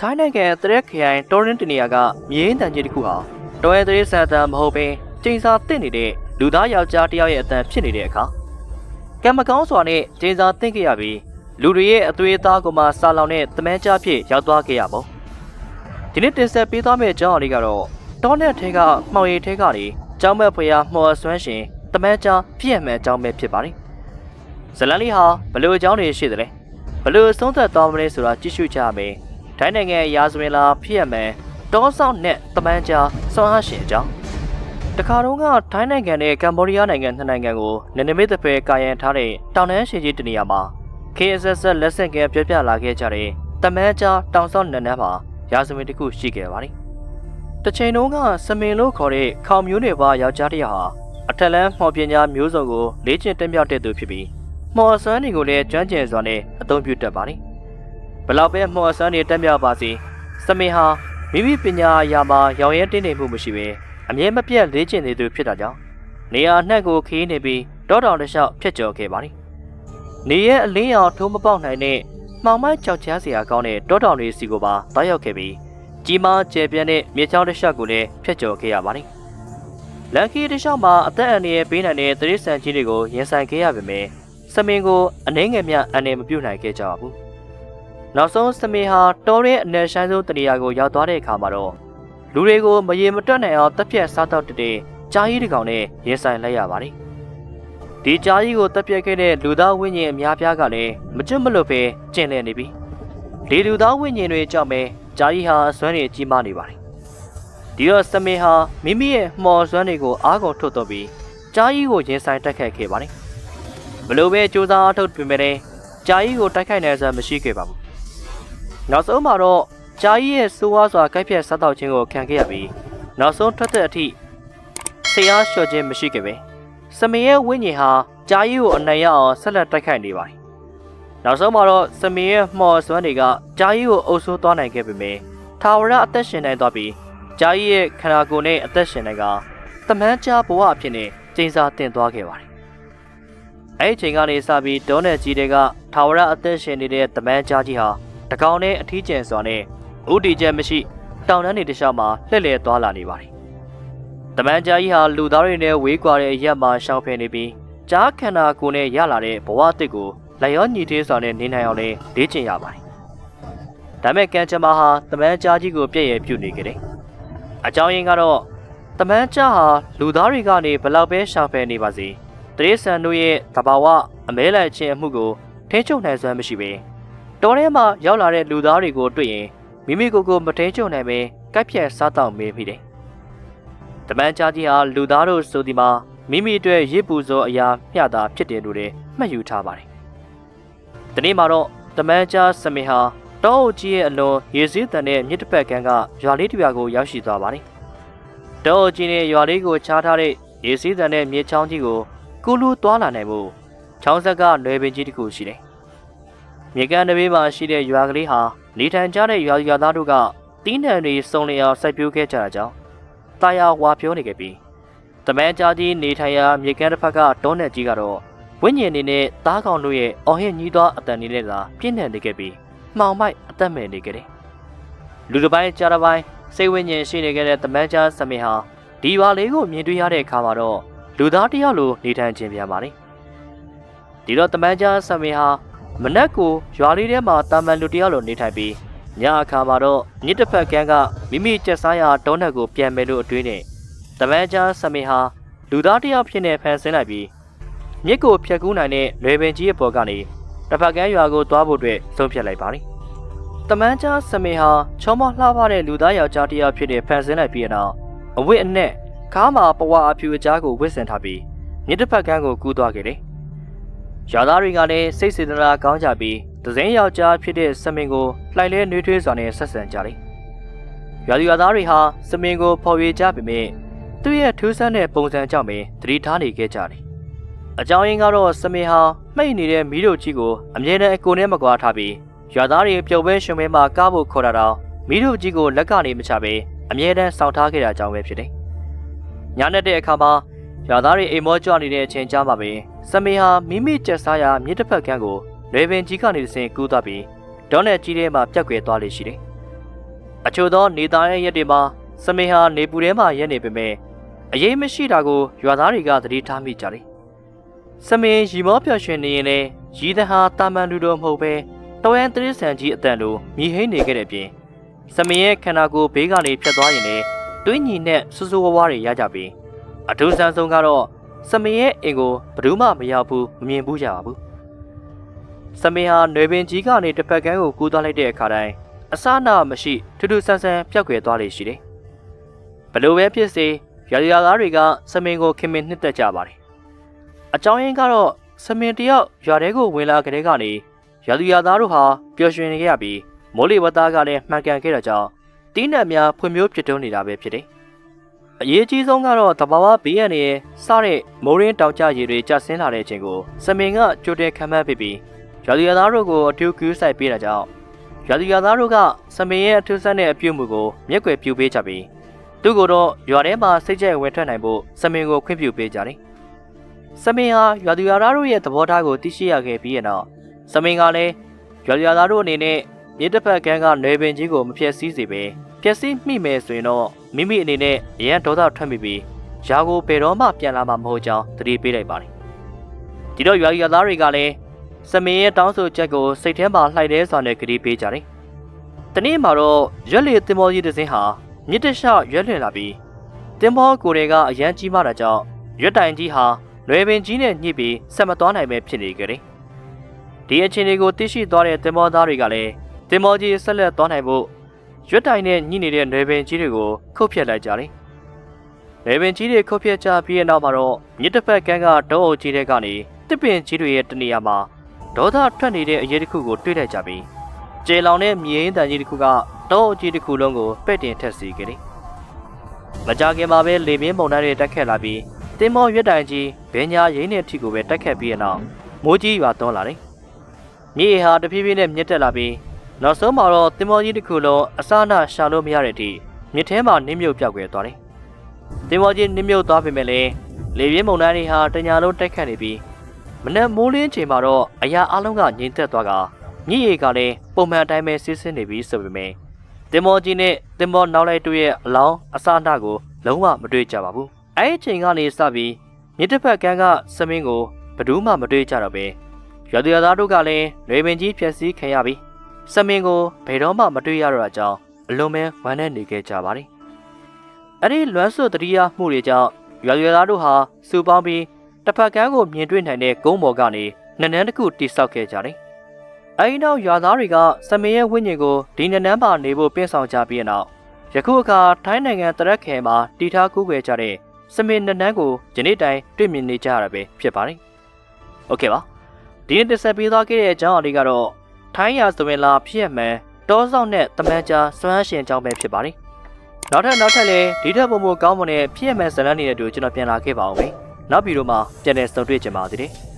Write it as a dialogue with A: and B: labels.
A: ထိုင်းနိုင်ငံတရက်ခရိုင်တော်ရင်တနေယာကမြေရင်းတန်ကြီးတစ်ခုဟာတော်ရဲတရက်ဆန်တန်မဟုတ်ဘဲချိန်စာတင့်နေတဲ့လူသားယောက်ျားတစ်ယောက်ရဲ့အတန်ဖြစ်နေတဲ့အခါကံမကောင်းစွာနဲ့ချိန်စာတင့်ခဲ့ရပြီးလူတွေရဲ့အသွေးအသားကိုမှစာလောင်တဲ့တမန်ကြားဖြစ်ရောက်သွားခဲ့ရပါဒီနေ့တင်ဆက်ပေးသွားမယ့်အကြောင်းအလေးကတော့တောနဲ့ထဲကမှောင်ရည်ထဲကနေကျောင်းမက်ဖွေရမှော်ဆွမ်းရှင်တမန်ကြားဖြစ်ရမှန်အကြောင်းပဲဖြစ်ပါတယ်ဇလန်လေးဟာဘယ်လိုအကြောင်းတွေရှိသလဲဘယ်လိုဆုံးသက်သွားမလဲဆိုတာကြည့်ရှုကြရမယ် ထိုင်းနိုင်ငံရာဇဝင်လာဖြစ်ရမှန်တောဆောင်နဲ့တမန်ကြားဆွမ်းအားရှင်အကြောင်းတခါတော့ကထိုင်းနိုင်ငံနဲ့ကမ္ဘောဒီးယားနိုင်ငံနှစ်နိုင်ငံကိုနန္ဒမိတ်တစ်ဖက်ကာယံထားတဲ့တောင်တန်းရှင်ကြီးတနေရာမှာ KSS လက်ဆင့်ကဲပြပြလာခဲ့ကြတဲ့တမန်ကြားတောင်ဆောင်နန်းနန်းမှာရာဇဝင်တစ်ခုရှိခဲ့ပါတယ်။တစ်ချိန်တုန်းကစမင်လို့ခေါ်တဲ့ခေါင်မျိုးနယ်ပါယောက်ျားတစ်ယောက်ဟာအထက်လန်းမှော်ပညာမျိုးစုံကိုလေ့ကျင့်တက်မြောက်တဲ့သူဖြစ်ပြီးမှော်စွမ်းတွေကိုလည်းကျွမ်းကျင်စွာနဲ့အသုံးပြုတတ်ပါတယ်။ ဘလောက်ပဲမှော်စွမ်းတွေတက်မြောက်ပါစေစမင်ဟာမိမိပညာအရာမှာရောင်ရဲတင်းနေမှုမရှိဘဲအမြဲမပြတ်လေ့ကျင့်နေသူဖြစ်တာကြောင့်နေရာအနှံ့ကိုခီးနေပြီးတောတောင်တစ်လျှောက်ဖြတ်ကျော်ခဲ့ပါတယ်။နေရဲ့အလင်းရောင်ထိုးမပေါက်နိုင်တဲ့မှောင်မိုက်ကြောက်ချားစရာကောင်းတဲ့တောတောင်တွေစီကိုပါတောက်ရောက်ခဲ့ပြီးကြီးမားကျယ်ပြန့်တဲ့မြေချောင်းတစ်လျှောက်ကိုလည်းဖျက်ကျော်ခဲ့ရပါတယ်။လန်ကီတစ်လျှောက်မှာအသက်အန္တရာယ်ပေးနိုင်တဲ့သတိဆန်ကြီးတွေကိုရင်ဆိုင်ခဲ့ရပေမယ့်စမင်ကိုအနှဲငယ်မြအန္တရာယ်မပြုတ်နိုင်ခဲ့ကြပါဘူး။ နောက်ဆုံးစမင်ဟာတောရဲအနယ်ဆိုင်ဆုံးတနေရာကိုရောက်သွားတဲ့အခါမှာတော့လူတွေကိုမရေမတွက်နိုင်အောင်တပ်ပြတ်စားတော့တဲ့ကြားကြီးတစ်ကောင်နဲ့ရင်ဆိုင်လိုက်ရပါတယ်။ဒီကြားကြီးကိုတက်ပြက်ခဲ့တဲ့လူသားဝိညာဉ်အများပြားကလည်းမကျွတ်မလွတ်ပဲကျင်လည်နေပြီဒီလူသားဝိညာဉ်တွေကြောင့်ပဲကြားကြီးဟာအစွမ်းတွေကြီးမားနေပါတယ်ဒီတော့စမင်ဟာမိမိရဲ့မှော်စွမ်းတွေကိုအားကုန်ထုတ်တော့ပြီးကြားကြီးကိုရင်ဆိုင်တိုက်ခိုက်ခဲ့ပါတယ်ဘလို့ပဲစူးစမ်းအားထုတ်ပြင်မဲ့တဲ့ကြားကြီးကိုတိုက်ခိုက်နိုင်စွမ်းမရှိခဲ့ပါဘူး နောက်ဆုံးမှာတော့ကြားကြီးရဲ့စိုးဝါးစွာကိုက်ဖြတ်စားတော့ခြင်းကိုခံခဲ့ရပြီးနောက်ဆုံးထွက်တဲ့အထိဆရာလျှော့ခြင်းမရှိခဲ့ပဲစမင်ရဲ့ဝိညာဉ်ဟာကြားရီကိုအနိုင်ရအောင်ဆက်လက်တိုက်ခိုက်နေပါတယ်။နောက်ဆုံးမှာတော့စမင်ရဲ့မှော်စွမ်းတွေကကြားရီကိုအုပ်ဆိုးသွားနိုင်ခဲ့ပေမယ့်ထာဝရအသက်ရှင်နိုင်သွားပြီးကြားရီရဲ့ခန္ဓာကိုယ်နဲ့အသက်ရှင်နိုင်ကတမန်ကြားဘဝအဖြစ်နဲ့ကျင်းစာတင်သွားခဲ့ပါတယ်။အဲဒီချိန်ကနေစပြီးဒေါနယ်ကြီးတွေကထာဝရအသက်ရှင်နေတဲ့တမန်ကြားကြီးဟာ တကောင်နဲ့အထီးကျန်စွာနဲ့ဥတီချက်မရှိတောင်တန်းတွေတစ်လျှောက်မှာလှည့်လည်သွားလာနေပါတယ်။တမန်ကြားကြီးဟာလူသားတွေနဲ့ဝေးကွာတဲ့အရက်မှာရှောင်ဖယ်နေပြီးကြားခန္ဓာကိုယ်နဲ့ရလာတဲ့ဘဝအသစ်ကိုလက်ရောညီသေးစွာနဲ့နေနိုင်အောင်လည်းလေ့ကျင့်ရပါတယ်။ဒါမဲ့ကံကြမ္မာဟာတမန်ကြားကြီးကိုပြည့်ရပြုနေကြတယ်။အကြောင်းရင်းကတော့တမန်ကြားဟာလူသားတွေကနေဘလောက်ပဲရှောင်ဖယ်နေပါစေတရေဆန်တို့ရဲ့တဘာဝအမဲလိုက်ခြင်းအမှုကိုထိန်းချုပ်နိုင်စွမ်းမရှိပေ တော်ထဲမှာရောက်လာတဲ့လူသားတွေကိုတွေ့ရင်မိမိကိုယ်ကိုမထိန်းချုပ်နိုင်ပဲကိုက်ဖြတ်စားတောက်မေးမိတယ်။တမန်ကြားကြီးဟာလူသားတို့ဆိုဒီမှာမိမိအတွက်ရစ်ပူဇော်အရာမျှတာဖြစ်တယ်လို့လည်းမှတ်ယူထားပါတယ်။ဒီနေ့မှာတော့တမန်ကြားစမင်ဟာတောအုပ်ကြီးရဲ့အလွန်ရေစည်းတန်တဲ့မြစ်တစ်ဖက်ကန်းကရွာလေးတစ်ရွာကိုရောက်ရှိသွားပါတယ်။တောအုပ်ကြီးနဲ့ရွာလေးကိုချားထားတဲ့ရေစည်းတန်တဲ့မြေချောင်းကြီးကိုကူးလူးသွားလာနိုင်မှုချောင်းဆက်ကလွယ်ပင်ကြီးတစ်ခုရှိတယ်။ မြေကန်တစ်ဘေးမှာရှိတဲ့ရွာကလေးဟာနေထိုင်ကြတဲ့ရွာရွာသားတို့ကတီးနှံတွေစုံလျအောင်စိုက်ပျိုးခဲ့ကြတာကြောင့်တာယာဝါပြောနေခဲ့ပြီးတမန်ကြားကြီးနေထိုင်ရာမြေကမ်းတစ်ဖက်ကတောနယ်ကြီးကတော့ဝိညာဉ်နေနဲ့သားကောင်တို့ရဲ့အော်ဟစ်ညီးသောအတန်တွေနဲ့သာပြင်းထန်နေခဲ့ပြီးမှောင်မိုက်အသက်မဲ့နေခဲ့တယ်။လူတစ်ပိုင်းကြားတစ်ပိုင်းစိတ်ဝိညာဉ်ရှိနေခဲ့တဲ့တမန်ကြားစမင်ဟာဒီရွာလေးကိုမြင်တွေ့ရတဲ့အခါမှာတော့လူသားတစ်ယောက်လိုနေထိုင်ခြင်းပြန်ပါလေ။ဒီတော့တမန်ကြားစမင်ဟာ မနက်ကိုရွာလေးထဲမှာတာမန်လူတစ်ယောက်လိုနေထိုင်ပြီးညအခါမှာတော့မြစ်တစ်ဖက်ကန်းကမိမိကျက်စားရာတောနက်ကိုပြန်မယ်လို့အတွေးနဲ့တမန်ကြားစမင်ဟာလူသားတစ်ယောက်ဖြစ်နေဖန်ဆင်းလိုက်ပြီးမြစ်ကိုဖြတ်ကူးနိုင်တဲ့လွယ်ပင်ကြီးရဲ့ပေါ်ကနေတစ်ဖက်ကန်းရွာကိုသွားဖို့အတွက်ဆုံးဖြတ်လိုက်ပါတယ်။တမန်ကြားစမင်ဟာချောမလှပတဲ့လူသားယောက်ျားတစ်ယောက်ဖြစ်နေဖန်ဆင်းလိုက်ပြီးတော့အဝတ်အနက်ကားမှာပဝါအဖြူအကြားကိုဝစ်ဆင်ထားပြီးမြစ်တစ်ဖက်ကန်းကိုကူးသွားခဲ့တယ်။ ရွာသားတွေကလည်းစိတ်စေတနာကောင်းကြပြီးဒဇင်းယောက်ျားဖြစ်တဲ့စမင်ကိုလှိုင်လဲနှွေးထွေးစွာနဲ့ဆက်ဆံကြတယ်။ရွာသူရွာသားတွေဟာစမင်ကိုဖော်ရွေကြပေမဲ့သူ့ရဲ့ထူးဆန်းတဲ့ပုံစံကြောင့်ပဲသတိထားနေခဲ့ကြတယ်။အကြောင်းရင်းကတော့စမင်ဟာမှိတ်နေတဲ့မီးတို့ကြီးကိုအမြဲတမ်းအကိုနဲ့မကွာထားပြီးရွာသားတွေပျော်ပွဲရှင်ပွဲမှာကားဖို့ခေါ်တာတော့မီးတို့ကြီးကိုလက်ကနေမချပဲအမြဲတမ်းစောင့်ထားခဲ့တာကြောင့်ပဲဖြစ်တယ်။ညနေတဲ့အခါမှာ ရွာသားတွေအိမ်မောကြွနေတဲ့အချိန်ကြားမှာပဲစမင်ဟာမိမိကျက်စားရာမြစ်တစ်ဖက်ကန်းကိုလေပင်ကြီးကနေတစ်ဆင့်ကူးသွားပြီးဒေါနဲ့ကြီးထဲမှာပြက်ကွယ်သွားလေရှိတယ်။အချို့သောနေသားရဲ့ရက်တွေမှာစမင်ဟာနေပူထဲမှာရက်နေပေမဲ့အရေးမရှိတာကိုရွာသားတွေကသတိထားမိကြတယ်။စမင်ရီမောပျော်ရွှင်နေရင်လည်းရီသဟာတာမန်လူတော်မဟုတ်ပဲတော်ရန်တရစ္ဆန်ကြီးအတန်လိုမြည်ဟိမ့်နေခဲ့တဲ့အပြင်စမင်ရဲ့ခန္ဓာကိုယ်ဘေးကနေဖြတ်သွားရင်လည်းတွင်းညီနဲ့ဆူဆူဝါးဝါတွေရကြပြီး အထူးဆန်းဆုံးကတော့စမင်ရဲ့အင်ကိုဘယ်သူမှမရောက်ဘူးမမြင်ဘူးကြပါဘူး။စမင်ဟာနွေပင်ကြီးကနေတစ်ဖက်ကန်းကိုကူးသွားလိုက်တဲ့အခါတိုင်းအစနာမရှိထူးထူးဆန်းဆန်းပြောက်ကွယ်သွားလေရှိတယ်။ဘလို့ပဲဖြစ်စေရာဇာသားတွေကစမင်ကိုခင်မင်နှစ်သက်ကြပါတယ်။အကြောင်းရင်းကတော့စမင်တယောက်ရွာထဲကိုဝင်လာကြတဲ့ကနေရာဇာသားတို့ဟာပျော်ရွှင်နေကြရပြီးမိုးလေဝသကလည်းမှန်ကန်ခဲ့တဲ့ကြောင့်တင်းနက်များဖွံ့ဖြိုးဖြစ်ထွန်းနေတာပဲဖြစ်တယ်။ အရေးကြီးဆုံးကတော့တဘာဝဘေးရန်ရဲ့စတဲ့မိုးရင်းတောင်ကျရေတွေကျဆင်းလာတဲ့အချိန်ကိုစမင်ကကြိုတင်ခံမှန်းပြီးပြီးရာဇာသားတို့ကိုအထူးကူးဆိုင်ပေးတာကြောင့်ရာသူရာသားတို့ကစမင်းရဲ့အထူးဆန်းတဲ့အပြုတ်မှုကိုမျက်ကွယ်ပြုပေးကြပြီးသူ့ကိုတော့ရွာထဲမှာစိတ်ကြိုက်ဝင်ထွက်နိုင်ဖို့စမင်းကိုခွင့်ပြုပေးကြတယ်။စမင်းဟာရွာသူရွာသားတို့ရဲ့သဘောထားကိုသိရှိရခဲ့ပြီးတဲ့နောက်စမင်းကလည်းရွာသူရွာသားတို့အနေနဲ့မြေတစ်ဖက်ကန်းကနေပင်ကြီးကိုမဖျက်ဆီးစေ ပဲဖျက်ဆီးမိမယ်ဆိုရင်တော့မိမိအနေနဲ့အရန်ဒေါသထွက်မိပြီးယာကိုဘယ်တော့မှပြန်လာမှာမဟုတ်ကြောင်းသတိပေးလိုက်ပါတယ်။ဒီတော့ရွာသူရွာသားတွေကလည်းစမင်းရဲ့တောင်းဆိုချက်ကိုစိတ်ထဲမှာလှိုက်တဲ့စွာနဲ့ကြည်ပေးကြတယ်။တနေ့မှာတော့ရွက်လေတင်မောကြီးတစ်စင်းဟာမြစ်တလျှောက်ရွက်လွင်လာပြီးတင်မောကိုယ်တွေကအရန်ကြီးမာတာကြောင့်ရွက်တိုင်ကြီးဟာလွယ်ပင်ကြီးနဲ့ညှိပြီးဆက်မသွားနိုင်ပဲဖြစ်နေကြတယ်။ဒီအခြေအနေကိုသိရှိသွားတဲ့တင်မောသားတွေကလည်းတင်မောကြီးဆက်လက်သွားနိုင်ဖို့ ရွက်တိုင်နဲ့ညှိနေတဲ့လွယ်ပင်ကြီးတွေကိုခုတ်ဖြတ်လိုက်ကြတယ်။လွယ်ပင်ကြီးတွေခုတ်ဖြတ်ကြပြီးတဲ့နောက်မှာတော့မြစ်တစ်ဖက်ကန်းကတောအုပ်ကြီးတွေကနေတစ်ပင်ကြီးတွေရဲ့တနေရာမှာဒေါသထွက်နေတဲ့အရေးတစ်ခုကိုတွေ့လိုက်ကြပြီးကျေလောင်တဲ့မြေရင်းတန်ကြီးတစ်ခုကတောအကြီးတစ်ခုလုံးကိုပဲ့တင်ထက်စီခဲ့တယ်။မကြခင်မှာပဲလေပြင်းပုံနှံတွေတက်ခတ်လာပြီးတင်းမောရွက်တိုင်ကြီးဘင်းညာရင်းတဲ့အထိကိုပဲတက်ခတ်ပြီးတဲ့နောက်မိုးကြီးရွာသွန်းလာတယ်။မြေဟာတဖြည်းဖြည်းနဲ့မြင့်တက်လာပြီး နောက်ဆုံးမှာတော့တင်းမောကြီးတစ်ခုလုံးအစအနရှာလို့မရတဲ့အထိမြစ်ထဲမှာနင်းမြုပ်ပြောက်ကွယ်သွားတယ်။တင်းမောကြီးနင်းမြုပ်သွားပေမဲ့လည်းလေပြင်းပုံနှံတွေဟာတညာလုံးတက်ခတ်နေပြီးမနက်မိုးလင်းချိန်မှာတော့အရာအလုံးကငြိမ်သက်သွားကမြည်ရီကလည်းပုံမှန်အတိုင်းပဲစစ်စစ်နေပြီးဆိုပေမဲ့တင်မောကြီးနဲ့တင်မောနောက်လိုက်တို့ရဲ့အလောင်းအစအနကိုလုံးဝမတွေ့ကြပါဘူးအဲ့ဒီချိန်ကနေစပြီးမြစ်တစ်ဖက်ကန်းကစမင်းကိုဘယ်သူမှမတွေ့ကြတော့ပဲရွာသူရွာသားတို့ကလည်းလွေပင်ကြီးဖြက်စီးခံရပြီး စမင်းကိုဘယ်တော့မှမတွေ့ရတော့တာကြောင့်အလွန်ပဲဝမ်းနည်းနေခဲ့ကြပါတယ်အဲ့ဒီလွမ်းဆွတတိယမှုတွေကြောင့်ရွာသူရွာသားတို့ဟာစူပေါင်းပြီးတစ်ဖက်ကန်းကိုမြင်တွေ့နိုင်တဲ့ကုန်းပေါ်ကနေနန်းနန်းတစ်ခုတိဆောက်ခဲ့ကြတယ်။အဲဒီနောက်ရွာသားတွေကစမင်းရဲ့ဝိညာဉ်ကိုဒီနန်းနန်းပါနေဖို့ပြင်ဆောင်ကြပြီးတဲ့နောက်ယခုအခါထိုင်းနိုင်ငံတရက်ခဲမှာတည်ထားကူးခွဲကြတဲ့စမင်းနန်းနန်းကိုယနေ့တိုင်တွေ့မြင်နေကြရတာပဲဖြစ်ပါတယ်။ Okay ပါ။ဒီနေ့တက်ဆက်ပေးသွားခဲ့တဲ့အကြောင်းအရာတွေကတော့ ထိုင်းရာဇဝင်လာဖြစ်ရမှန်တောဆောင်နဲ့တမန်ကြားစွမ်းရှင်အကြောင်းပဲဖြစ်ပါတယ်။နောက်ထပ်နောက်ထပ်လည်းဒီထက်ပိုမိုကောင်းမွန်တဲ့ဖြစ်ရမှန်ဇာတ်လမ်းတွေနဲ့အတူကျွန်တော်ပြန်လာခဲ့ပါအောင်မယ်။နောက်ဗီဒီယိုမှာပြန်လည်ဆုံတွေ့ကြပါသေးတယ်။